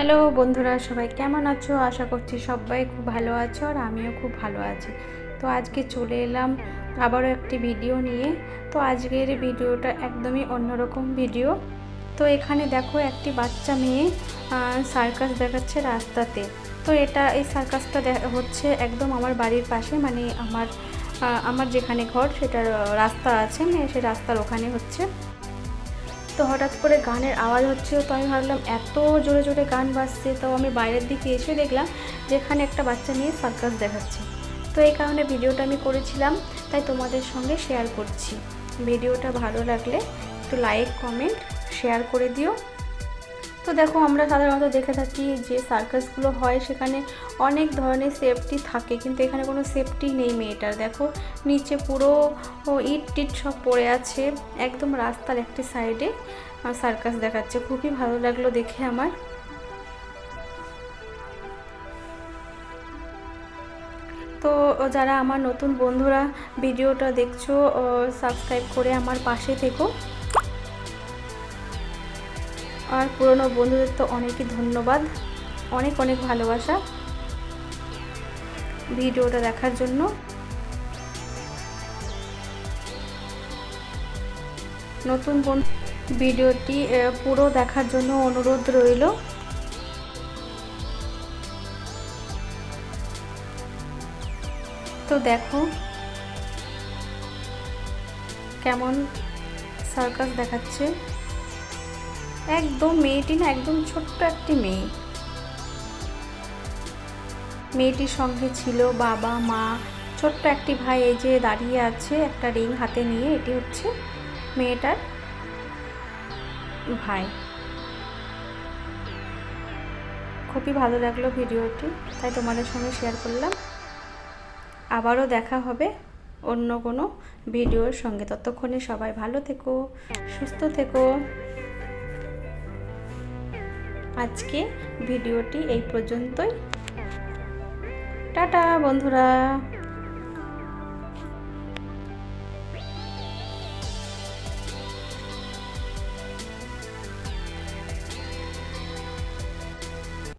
Hello বন্ধুরা, সবাই কেমন আছো? আশা করছি সবাই খুব ভালো আছো আর আমিও খুব ভালো আছি। তো আজকে চলে এলাম আবারও একটি ভিডিও নিয়ে। তো আজকের ভিডিওটা একদমই অন্যরকম ভিডিও। তো এখানে দেখো একটি বাচ্চা মেয়ে সার্কাস দেখাচ্ছে রাস্তাতে। তো এটা, এই সার্কাসটা হচ্ছে একদম আমার বাড়ির পাশে মানে আমার আমার যেখানে ঘর, সেটার, রাস্তা আছে মানে সেই রাস্তার ওখানে হচ্ছে। তো হঠাৎ করে গানের আওয়াজ হচ্ছে তো আমি ভাবলাম, এত জোরে জোরে গান বাজছে, তো আমি বাইরের দিকে এসে দেখলাম যেখানে একটা বাচ্চা নিয়ে সার্কাস দেখাচ্ছে। তো এই কারণে ভিডিওটা আমি করেছিলাম, তাই তোমাদের সঙ্গে শেয়ার করছি। ভিডিওটা ভালো লাগলে একটু লাইক কমেন্ট শেয়ার করে দিও। তো দেখো, আমরা সাধারণত দেখে থাকি যে সার্কাসগুলো হয় সেখানে অনেক ধরনের সেফটি থাকে, কিন্তু এখানে কোনো সেফটি নেই মেয়েটার। দেখো, নিচে পুরো ইট টিট সব পড়ে আছে, একদম রাস্তার একটি সাইডে সার্কাস দেখাচ্ছে। খুবই ভালো লাগল দেখে আমার। তো যারা আমার নতুন বন্ধুরা ভিডিওটা দেখছ সাবস্ক্রাইব করে আমার পাশে থেকো। আর পুরনো বন্ধুদের তো অনেকই ধন্যবাদ। অনেক অনেক ভালোবাসা। ভিডিওটা দেখার জন্য। নতুন বোন ভিডিওটি পুরো দেখার জন্য অনুরোধ রইল। তো দেখো, কেমন সার্কাস দেখাচ্ছে। একদম মেয়েটি না, একদম ছোট্ট একটি মেয়ে। মেয়েটির সঙ্গে ছিল বাবা, মা, ছোট্ট একটি ভাই, এই যে দাঁড়িয়ে আছে একটা রিং হাতে নিয়ে, এটি হচ্ছে মেয়েটার ভাই। খুবই ভালো লাগল ভিডিওটি, তাই তোমাদের সঙ্গে শেয়ার করলাম। আবারও দেখা হবে অন্য কোনো ভিডিওর সঙ্গে। ততক্ষণে সবাই ভালো থেকো, সুস্থ থেকো। আজকে ভিডিওটি এই পর্যন্তই। টাটা বন্ধুরা।